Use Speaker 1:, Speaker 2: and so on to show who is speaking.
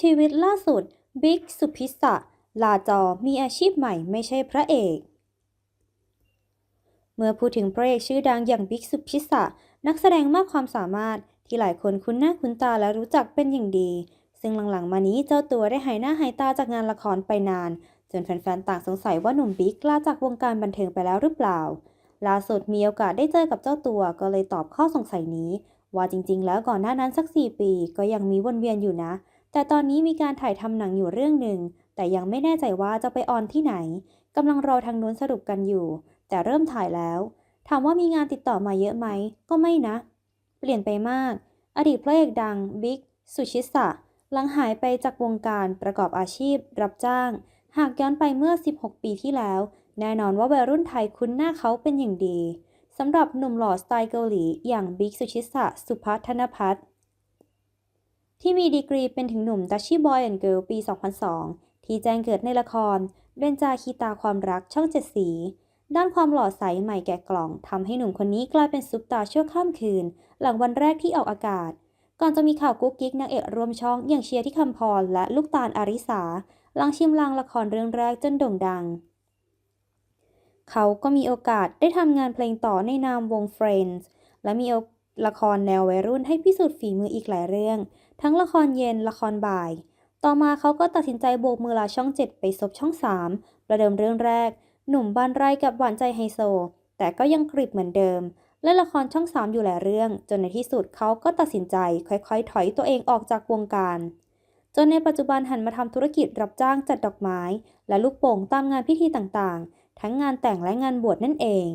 Speaker 1: ชีวิตล่าสุด บิ๊กสุพิษะลาจอมีอาชีพใหม่ไม่ใช่พระเอก เมื่อพูดถึงพระเอกชื่อดังอย่างบิ๊กสุพิษะนักแสดงมากความสามารถที่หลายคนคุ้นหน้าคุ้นตาและรู้จักเป็นอย่างดี ซึ่งหลังๆ มานี้เจ้าตัวได้หายหน้าหายตาจากงานละครไปนาน จนแฟนๆ ต่างสงสัยว่าหนุ่มบิ๊กลาจากวงการบันเทิงไปแล้วหรือเปล่า ล่าสุดมีโอกาสได้เจอกับเจ้าตัวก็เลยตอบข้อสงสัยนี้ ว่าจริงๆ แล้วก่อนหน้านั้นสัก 4 ปีก็ยังมีวนเวียนอยู่นะ แต่ตอนนี้มีการถ่ายทำหนังอยู่เรื่องหนึ่ง แต่ยังไม่แน่ใจว่าจะไปออนที่ไหนกำลังรอทางนู้นสรุปกันอยู่ แต่เริ่มถ่ายแล้ว ถามว่ามีงานติดต่อมาเยอะไหม ก็ไม่นะ เปลี่ยนไปมาก อดีตพระเอกดังบิ๊กสุชิสะหลังหายไปจากวงการประกอบอาชีพ รับจ้าง หากย้อนไปเมื่อ 16 ปีที่แล้ว แน่นอนว่าวัยรุ่นไทยคุ้นหน้าเขาเป็นอย่างดีสำหรับหนุ่มหล่อสไตล์เกาหลีอย่างบิ๊กสุชิสะสุภัทธนพัฒน์ ที่มีดีกรีเป็นถึงหนุ่มดัชชี่บอยแอนด์เกิลปี 2002 ที่แจ้งเกิดในละครเบนจาคีตาความรักช่องเจ็ดสี ด้านความหล่อใสใหม่แกะกล่องทำให้หนุ่มคนนี้กลายเป็นซุปตาร์ชั่วข้ามคืน หลังวันแรกที่ออกอากาศ ก่อนจะมีข่าวกุ๊กกิ๊กนางเอกร่วมช่องอย่างเชียร์ที่คำพรและลูกตาลอาริสาหลังชิมลางละครเรื่องแรกจนโด่งดัง เขาก็มีโอกาสได้ทำงานเพลงต่อในนามวง Friends และมีละครแนววัยรุ่นให้พิสูจน์ฝีมืออีกหลายเรื่อง ทั้งละครเย็นละครบ่าย ต่อมาเขาก็ตัดสินใจโบกมือลาช่อง 7 ไปซบช่อง 3 ประเดิมเรื่องแรก หนุ่มบ้านไร่กับหวานใจไฮโซ แต่ก็ยังกริบเหมือนเดิม และละครช่อง 3 อยู่หลายเรื่อง จนในที่สุดเขาก็ตัดสินใจค่อยๆ ถอยตัวเองออกจากวงการ จนในปัจจุบันหันมาทำธุรกิจรับจ้างจัดดอกไม้ และลูกโป่งตามงานพิธีต่างๆ ทั้งงานแต่งและงานบวชนั่นเอง